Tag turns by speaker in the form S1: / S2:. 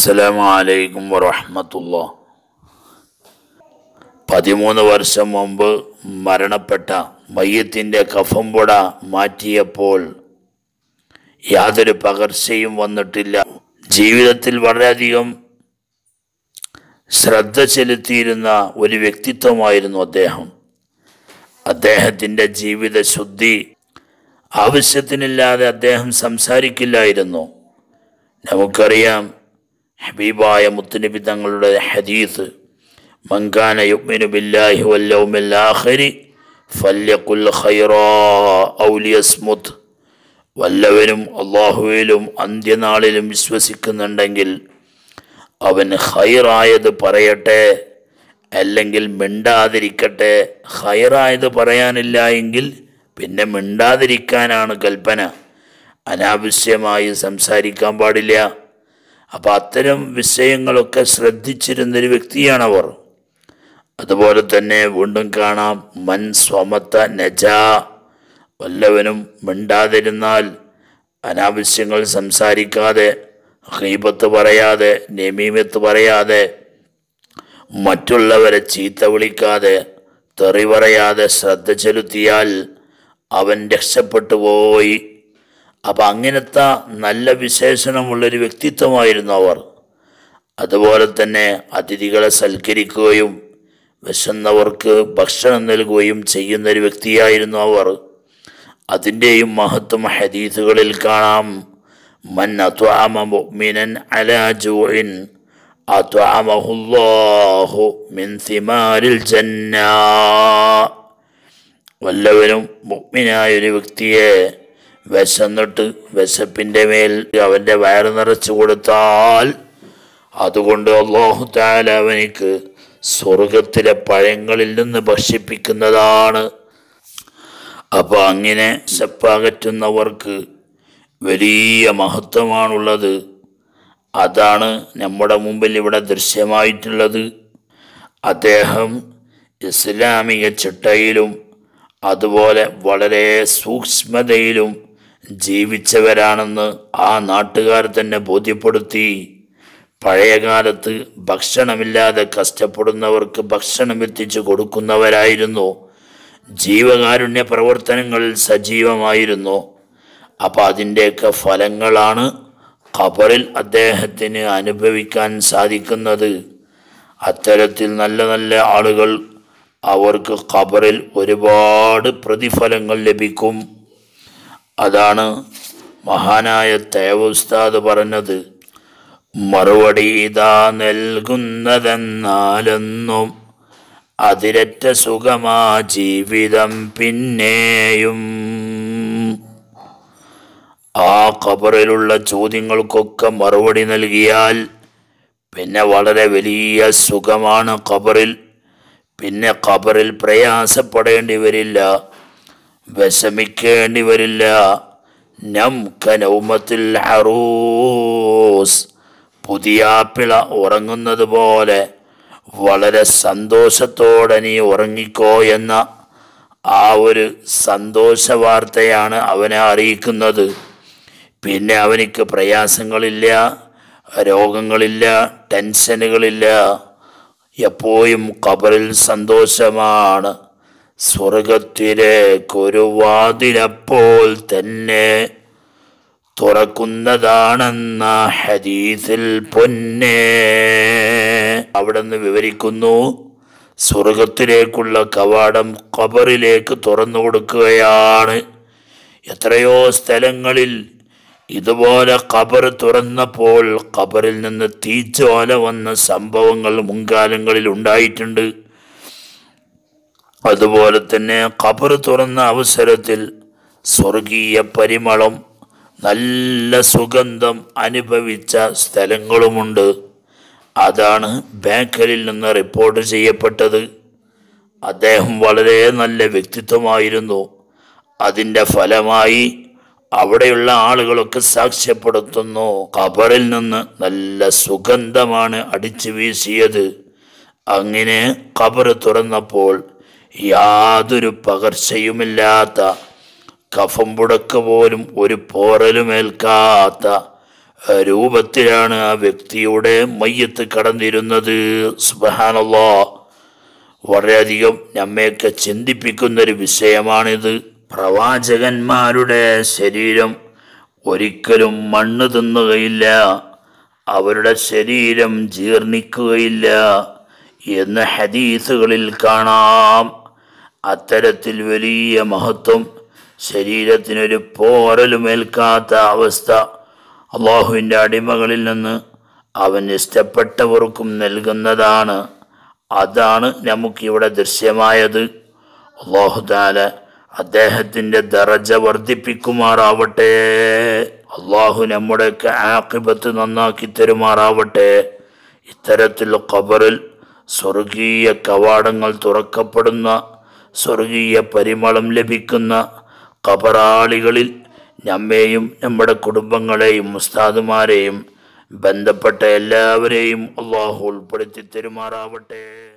S1: അസ്സലാമു അലൈക്കും വറഹമത്തുള്ള. പതിമൂന്ന് വർഷം മുമ്പ് മരണപ്പെട്ട മയ്യത്തിന്റെ കഫംപുട മാറ്റിയപ്പോൾ യാതൊരു പകർച്ചയും വന്നിട്ടില്ല. ജീവിതത്തിൽ വളരെയധികം ശ്രദ്ധ ചെലുത്തിയിരുന്ന ഒരു വ്യക്തിത്വമായിരുന്നു അദ്ദേഹം. അദ്ദേഹത്തിന്റെ ജീവിത ശുദ്ധി ആവശ്യത്തിനില്ലാതെ അദ്ദേഹം സംസാരിക്കില്ലായിരുന്നു. നമുക്കറിയാം ഹബീബായ മുത്തുനബി തങ്ങളുടെ ഹദീസ് മങ്കാന യുഗ്മിനു ബില്ലാഹി വല്ലൗമിൽ ആഖിരി ഫല്യഖുൽ ഖൈറാ ഔ വല്ലവനും അള്ളാഹുവിലും അന്ത്യനാളിലും വിശ്വസിക്കുന്നുണ്ടെങ്കിൽ അവൻ ഹൈറായത് പറയട്ടെ അല്ലെങ്കിൽ മിണ്ടാതിരിക്കട്ടെ. ഹൈറായത് പറയാനില്ല എങ്കിൽ പിന്നെ മിണ്ടാതിരിക്കാനാണ് കൽപ്പന. അനാവശ്യമായി സംസാരിക്കാൻ പാടില്ല. അപ്പം അത്തരം വിഷയങ്ങളൊക്കെ ശ്രദ്ധിച്ചിരുന്നൊരു വ്യക്തിയാണവർ. അതുപോലെ തന്നെ വീണ്ടും കാണാം മൻ സ്വമത്ത നജ വല്ലവനും മിണ്ടാതിരുന്നാൽ അനാവശ്യങ്ങൾ സംസാരിക്കാതെ ഹീബത്ത് പറയാതെ നെമീമത്ത് പറയാതെ മറ്റുള്ളവരെ ചീത്ത വിളിക്കാതെ തെറി പറയാതെ ശ്രദ്ധ ചെലുത്തിയാൽ അവൻ രക്ഷപ്പെട്ടു പോയി. അപ്പം അങ്ങനത്തെ നല്ല വിശേഷണമുള്ളൊരു വ്യക്തിത്വമായിരുന്നു അവർ. അതുപോലെ തന്നെ അതിഥികളെ സൽക്കരിക്കുകയും വിശന്നവർക്ക് ഭക്ഷണം നൽകുകയും ചെയ്യുന്നൊരു വ്യക്തിയായിരുന്നു അവർ. അതിന്റെയും മഹത്വം ഹദീസുകളിൽ കാണാം. മൻ അത്വാമ മുഅ്മിനൻ അലാ ജൂഇൻ അത്വാമഹുല്ലാഹു മിൻ സിമാരിൽ ജന്ന. വല്ലവനും ഒരു വ്യക്തിയെ വിശന്നിട്ട് വിശപ്പിന്റെ മേൽ അവന്റെ വയറ് നിറച്ചു കൊടുത്താൽ അതുകൊണ്ട് അള്ളാഹു താല അവനിക്ക് സ്വർഗത്തിലെ പഴങ്ങളിൽ നിന്ന് ഭക്ഷിപ്പിക്കുന്നതാണ്. അപ്പോൾ അങ്ങനെ ശപ്പാകറ്റുന്നവർക്ക് വലിയ മഹത്വമാണുള്ളത്. അതാണ് നമ്മുടെ മുമ്പിൽ ഇവിടെ ദൃശ്യമായിട്ടുള്ളത്. അദ്ദേഹം ഇസ്ലാമിക ചിട്ടയിലും അതുപോലെ വളരെ സൂക്ഷ്മതയിലും ജീവിച്ചവരാണെന്ന് ആ നാട്ടുകാർ തന്നെ ബോധ്യപ്പെടുത്തി. പഴയകാലത്ത് ഭക്ഷണമില്ലാതെ കഷ്ടപ്പെടുന്നവർക്ക് ഭക്ഷണം എത്തിച്ചു കൊടുക്കുന്നവരായിരുന്നു. ജീവകാരുണ്യ പ്രവർത്തനങ്ങളിൽ സജീവമായിരുന്നു. അപ്പം അതിന്റെയൊക്കെ ഫലങ്ങളാണ് ഖബറിൽ അദ്ദേഹത്തിന് അനുഭവിക്കാൻ സാധിക്കുന്നത്. അത്തരത്തിൽ നല്ല നല്ല ആളുകൾ അവർക്ക് ഖബറിൽ ഒരുപാട് പ്രതിഫലങ്ങൾ ലഭിക്കും. അതാണ് മഹാനായ തേവസ്താദ് പറഞ്ഞത്. മറുപടി ഇതാ നൽകുന്നതെന്നാലെന്നും അതിരറ്റ സുഖമാ ജീവിതം പിന്നെയും. ആ ഖബറിലുള്ള ചോദ്യങ്ങൾക്കൊക്കെ മറുപടി നൽകിയാൽ പിന്നെ വളരെ വലിയ സുഖമാണ് ഖബറിൽ. പിന്നെ ഖബറിൽ പ്രയാസപ്പെടേണ്ടി വരില്ല. വിഷമിക്കേണ്ടി വരില്ല. നം കനൗമത്തിൽ ഹറൂസ്. പിള ഉറങ്ങുന്നത് പോലെ വളരെ സന്തോഷത്തോടെ നീ ഉറങ്ങിക്കോ എന്ന ആ ഒരു സന്തോഷ വാർത്തയാണ് അവനെ അറിയിക്കുന്നത്. പിന്നെ അവനിക്ക് പ്രയാസങ്ങളില്ല രോഗങ്ങളില്ല ടെൻഷനുകളില്ല. എപ്പോഴും കബറിൽ സന്തോഷമാണ്. സ്വർഗത്തിലേക്കൊരു വാതിലപ്പോൾ തന്നെ തുറക്കുന്നതാണെന്ന ഹദീസിൽ പൊന്നെ. അവിടെ നിന്ന് വിവരിക്കുന്നു സ്വർഗത്തിലേക്കുള്ള കവാടം കബറിലേക്ക് തുറന്നു കൊടുക്കുകയാണ്. എത്രയോ സ്ഥലങ്ങളിൽ ഇതുപോലെ കബർ തുറന്നപ്പോൾ കബറിൽ നിന്ന് തീച്ചോല വന്ന സംഭവങ്ങൾ മുൻകാലങ്ങളിൽ ഉണ്ടായിട്ടുണ്ട്. അതുപോലെ തന്നെ ഖബർ തുറന്ന അവസരത്തിൽ സ്വർഗീയ പരിമളം നല്ല സുഗന്ധം അനുഭവിച്ച സ്ഥലങ്ങളുമുണ്ട്. അതാണ് ബേക്കലിൽ നിന്ന് റിപ്പോർട്ട് ചെയ്യപ്പെട്ടത്. അദ്ദേഹം വളരെ നല്ല വ്യക്തിത്വമായിരുന്നു. അതിന്റെ ഫലമായി അവിടെയുള്ള ആളുകളൊക്കെ സാക്ഷ്യപ്പെടുത്തുന്നു. ഖബറിൽ നിന്ന് നല്ല സുഗന്ധമാണ് അടിച്ചു വീശിയത്. അങ്ങനെ ഖബർ തുറന്നപ്പോൾ യാതൊരു പകർച്ചയുമില്ലാത്ത കഫം പുടക്ക പോലും ഒരു പോറലുമേൽക്കാത്ത രൂപത്തിലാണ് ആ വ്യക്തിയുടെ മയ്യത്ത് കടന്നിരുന്നത്. സുബഹാനല്ലാ. വളരെയധികം നമ്മയൊക്കെ ചിന്തിപ്പിക്കുന്നൊരു വിഷയമാണിത്. പ്രവാചകന്മാരുടെ ശരീരം ഒരിക്കലും മണ്ണ് തിന്നുകയില്ല. അവരുടെ ശരീരം ജീർണിക്കുകയില്ല എന്ന് ഹദീസുകളിൽ കാണാം. അത്തരത്തിൽ വലിയ മഹത്വം ശരീരത്തിനൊരു പോറലുമേൽക്കാത്ത അവസ്ഥ അള്ളാഹുവിന്റെ അടിമകളിൽ നിന്ന് അവൻ ഇഷ്ടപ്പെട്ടവർക്കും നൽകുന്നതാണ്. അതാണ് നമുക്കിവിടെ ദൃശ്യമായത്. അള്ളാഹുദാല അദ്ദേഹത്തിന്റെ ദറജ വർദ്ധിപ്പിക്കുമാറാവട്ടെ. അള്ളാഹു നമ്മുടെയൊക്കെ ആക്കിപത്ത് നന്നാക്കി തരുമാറാവട്ടെ. ഇത്തരത്തിൽ ഖബറിൽ സ്വർഗീയ കവാടങ്ങൾ തുറക്കപ്പെടുന്ന സ്വർഗീയ പരിമളം ലഭിക്കുന്ന കബറാളികളിൽ നമ്മെയും നമ്മുടെ കുടുംബങ്ങളെയും ഉസ്താദുമാരെയും ബന്ധപ്പെട്ട എല്ലാവരെയും അള്ളാഹു ഉൾപ്പെടുത്തി തരുമാറാവട്ടെ.